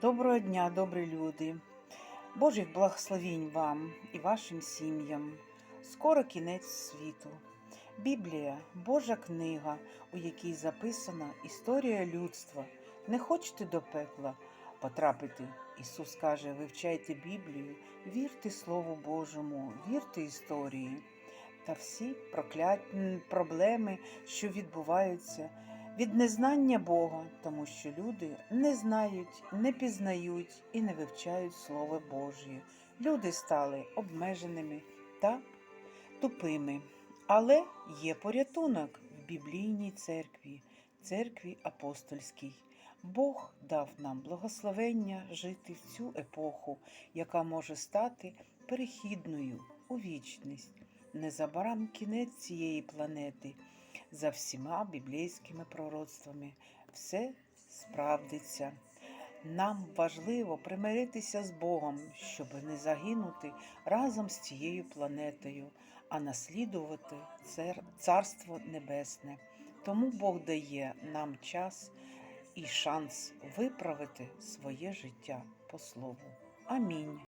Доброго дня, добрі люди. Божих благословінь вам і вашим сім'ям. Скоро кінець світу. Біблія Божа книга, у якій записана історія людства. Не хочете до пекла потрапити? Ісус каже: вивчайте Біблію, вірте Слову Божому, вірте історії. Та всі проклять... проблеми, що відбуваються, від незнання Бога, тому що люди не знають, не пізнають і не вивчають Слово Божє. Люди стали обмеженими та тупими. Але є порятунок в біблійній церкві, церкві апостольській. Бог дав нам благословення жити в цю епоху, яка може стати перехідною у вічність. Незабаром кінець цієї планети за всіма біблійськими пророцтвами. Все справдиться. Нам важливо примиритися з Богом, щоб не загинути разом з цією планетою, а наслідувати Царство Небесне. Тому Бог дає нам час і шанс виправити своє життя по слову. Амінь.